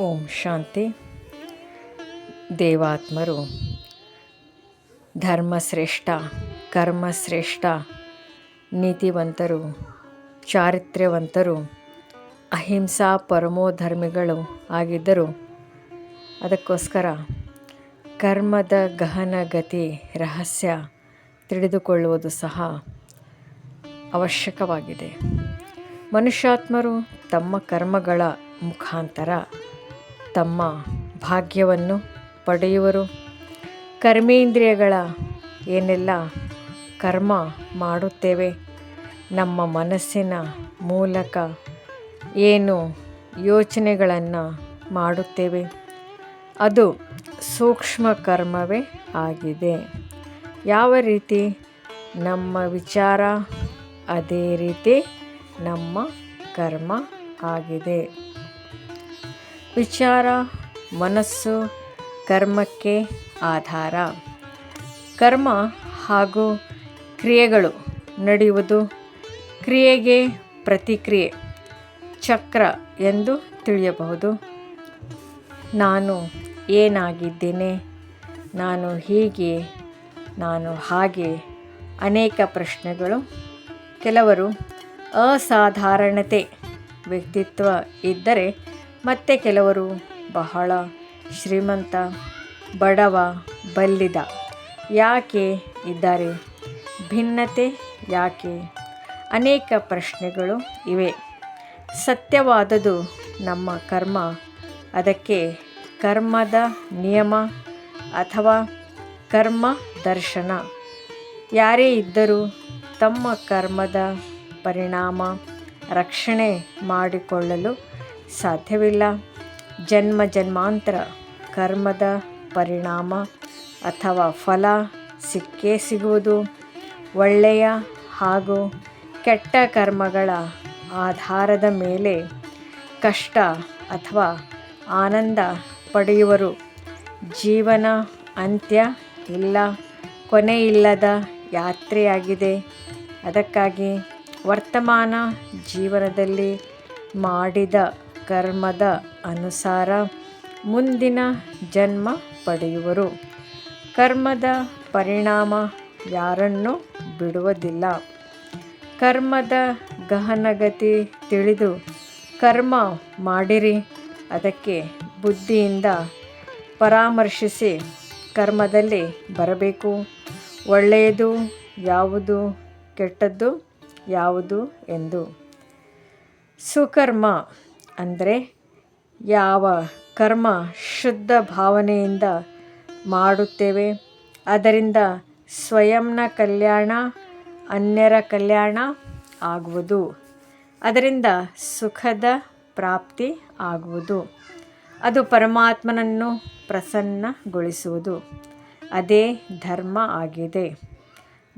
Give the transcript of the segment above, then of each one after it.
ಓಂ ಶಾಂತಿ. ದೇವಾತ್ಮರು, ಧರ್ಮಶ್ರೇಷ್ಠ, ಕರ್ಮಶ್ರೇಷ್ಠ, ನೀತಿವಂತರು, ಚಾರಿತ್ರ್ಯವಂತರು, ಅಹಿಂಸಾ ಪರಮೋಧರ್ಮಿಗಳು ಆಗಿದ್ದರು. ಅದಕ್ಕೋಸ್ಕರ ಕರ್ಮದ ಗಹನ ಗತಿ, ರಹಸ್ಯ ತಿಳಿದುಕೊಳ್ಳುವುದು ಸಹ ಅವಶ್ಯಕವಾಗಿದೆ. ಮನುಷ್ಯಾತ್ಮರು ತಮ್ಮ ಕರ್ಮಗಳ ಮುಖಾಂತರ ತಮ್ಮ ಭಾಗ್ಯವನ್ನು ಪಡೆಯುವರು. ಕರ್ಮೇಂದ್ರಿಯಗಳ ಏನೆಲ್ಲ ಕರ್ಮ ಮಾಡುತ್ತೇವೆ, ನಮ್ಮ ಮನಸ್ಸಿನ ಮೂಲಕ ಏನು ಯೋಚನೆಗಳನ್ನು ಮಾಡುತ್ತೇವೆ, ಅದು ಸೂಕ್ಷ್ಮ ಕರ್ಮವೇ ಆಗಿದೆ. ಯಾವ ರೀತಿ? ನಮ್ಮ ವಿಚಾರ ಅದೇ ರೀತಿ ನಮ್ಮ ಕರ್ಮ ಆಗಿದೆ. ವಿಚಾರ, ಮನಸ್ಸು, ಕರ್ಮಕ್ಕೆ ಆಧಾರ. ಕರ್ಮ ಹಾಗೂ ಕ್ರಿಯೆಗಳು ನಡೆಯುವುದು ಕ್ರಿಯೆಗೆ ಪ್ರತಿಕ್ರಿಯೆ, ಚಕ್ರ ಎಂದು ತಿಳಿಯಬಹುದು. ನಾನು ಏನಾಗಿದ್ದೇನೆ? ನಾನು ಹೀಗೆ, ನಾನು ಹಾಗೆ ಅನೇಕ ಪ್ರಶ್ನೆಗಳು. ಕೆಲವರು ಅಸಾಧಾರಣತೆ ವ್ಯಕ್ತಿತ್ವ ಇದ್ದರೆ ಮತ್ತೆ ಕೆಲವರು ಬಹಳ ಶ್ರೀಮಂತ, ಬಡವ, ಬಲ್ಲಿದ ಯಾಕೆ ಇದ್ದಾರೆ? ಭಿನ್ನತೆ ಯಾಕೆ? ಅನೇಕ ಪ್ರಶ್ನೆಗಳು ಇವೆ. ಸತ್ಯವಾದದು ನಮ್ಮ ಕರ್ಮ. ಅದಕ್ಕೆ ಕರ್ಮದ ನಿಯಮ ಅಥವಾ ಕರ್ಮ ದರ್ಶನ. ಯಾರೇ ಇದ್ದರೂ ತಮ್ಮ ಕರ್ಮದ ಪರಿಣಾಮ ರಕ್ಷಣೆ ಮಾಡಿಕೊಳ್ಳಲು ಸಾಧ್ಯವಿಲ್ಲ. ಜನ್ಮ ಜನ್ಮಾಂತರ ಕರ್ಮದ ಪರಿಣಾಮ ಅಥವಾ ಫಲ ಸಿಕ್ಕೇ ಸಿಗುವುದು. ಒಳ್ಳೆಯ ಹಾಗೂ ಕೆಟ್ಟ ಕರ್ಮಗಳ ಆಧಾರದ ಮೇಲೆ ಕಷ್ಟ ಅಥವಾ ಆನಂದ ಪಡೆಯುವರು. ಜೀವನ ಅಂತ್ಯ ಇಲ್ಲ ಕೊನೆಯಿಲ್ಲದ ಯಾತ್ರೆಯಾಗಿದೆ. ಅದಕ್ಕಾಗಿ ವರ್ತಮಾನ ಜೀವನದಲ್ಲಿ ಮಾಡಿದ ಕರ್ಮದ ಅನುಸಾರ ಮುಂದಿನ ಜನ್ಮ ಪಡೆಯುವರು. ಕರ್ಮದ ಪರಿಣಾಮ ಯಾರನ್ನು ಬಿಡುವುದಿಲ್ಲ. ಕರ್ಮದ ಗಹನಗತಿ ತಿಳಿದು ಕರ್ಮ ಮಾಡಿರಿ, ಅದಕ್ಕೆ ಬುದ್ಧಿಯಿಂದ ಪರಾಮರ್ಶಿಸಿ ಕರ್ಮದಲ್ಲಿ ಬರಬೇಕು. ಒಳ್ಳೆಯದು ಯಾವುದು, ಕೆಟ್ಟದ್ದು ಯಾವುದು ಎಂದು. ಸುಕರ್ಮ ಅಂದರೆ ಯಾವ ಕರ್ಮ ಶುದ್ಧ ಭಾವನೆಯಿಂದ ಮಾಡುತ್ತೇವೆ? ಅದರಿಂದ ಸ್ವಯಂನ ಕಲ್ಯಾಣ, ಅನ್ಯರ ಕಲ್ಯಾಣ ಆಗುವುದು. ಅದರಿಂದ ಸುಖದ ಪ್ರಾಪ್ತಿ ಆಗುವುದು. ಅದು ಪರಮಾತ್ಮನನ್ನು ಪ್ರಸನ್ನಗೊಳಿಸುವುದು. ಅದೇ ಧರ್ಮ ಆಗಿದೆ.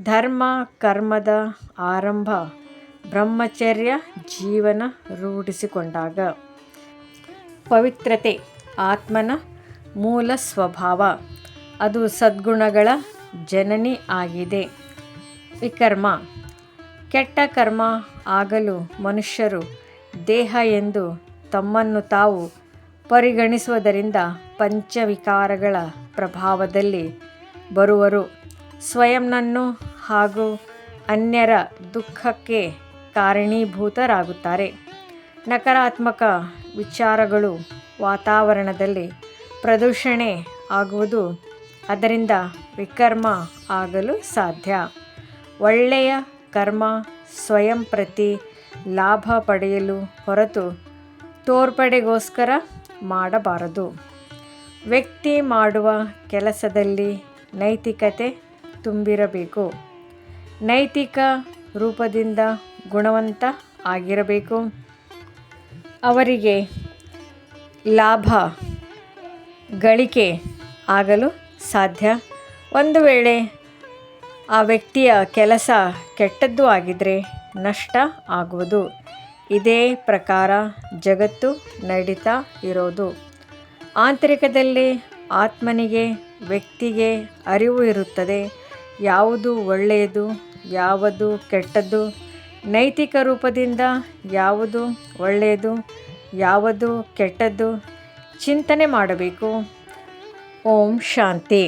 ಧರ್ಮ, ಕರ್ಮದ ಆರಂಭ ಬ್ರಹ್ಮಚರ್ಯ ಜೀವನ ರೂಢಿಸಿಕೊಂಡಾಗ. ಪವಿತ್ರತೆ, ಆತ್ಮನ ಮೂಲ ಸ್ವಭಾವ. ಅದು ಸದ್ಗುಣಗಳ ಜನನಿ ಆಗಿದೆ. ವಿಕರ್ಮ, ಕೆಟ್ಟ ಕರ್ಮ ಆಗಲು ಮನುಷ್ಯರು ದೇಹ ಎಂದು ತಮ್ಮನ್ನು ತಾವು ಪರಿಗಣಿಸುವುದರಿಂದ ಪಂಚವಿಕಾರಗಳ ಪ್ರಭಾವದಲ್ಲಿ ಬರುವರು. ಸ್ವಯಂನನ್ನು ಹಾಗೂ ಅನ್ಯರ ದುಃಖಕ್ಕೆ ಕಾರಣೀಭೂತರಾಗುತ್ತಾರೆ. ನಕಾರಾತ್ಮಕ ವಿಚಾರಗಳು ವಾತಾವರಣದಲ್ಲಿ ಪ್ರದೂಷಣೆ ಆಗುವುದು ಅದರಿಂದ ವಿಕರ್ಮ ಆಗಲು ಸಾಧ್ಯ. ಒಳ್ಳೆಯ ಕರ್ಮ ಸ್ವಯಂ ಪ್ರತಿ ಲಾಭ ಪಡೆಯಲು ಹೊರತು ತೋರ್ಪಡೆಗೋಸ್ಕರ ಮಾಡಬಾರದು. ವ್ಯಕ್ತಿ ಮಾಡುವ ಕೆಲಸದಲ್ಲಿ ನೈತಿಕತೆ ತುಂಬಿರಬೇಕು. ನೈತಿಕ ರೂಪದಿಂದ ಗುಣವಂತ ಆಗಿರಬೇಕು. ಅವರಿಗೆ ಲಾಭ, ಗಳಿಕೆ ಆಗಲು ಸಾಧ್ಯ. ಒಂದು ವೇಳೆ ಆ ವ್ಯಕ್ತಿಯ ಕೆಲಸ ಕೆಟ್ಟದ್ದು ಆಗಿದ್ದರೆ ನಷ್ಟ ಆಗುವುದು. ಇದೇ ಪ್ರಕಾರ ಜಗತ್ತು ನಡೀತಾ ಇರೋದು. ಆಂತರಿಕದಲ್ಲಿ ಆತ್ಮನಿಗೆ, ವ್ಯಕ್ತಿಗೆ ಅರಿವು ಇರುತ್ತದೆ. ಯಾವುದು ಒಳ್ಳೆಯದು, ಯಾವುದು ಕೆಟ್ಟದ್ದು ನೈತಿಕ ರೂಪದಿಂದ ಯಾವುದು ಒಳ್ಳೆಯದು ಯಾವುದು ಕೆಟ್ಟದ್ದು ಚಿಂತನೆ ಮಾಡಬೇಕು. ಓಂ ಶಾಂತಿ.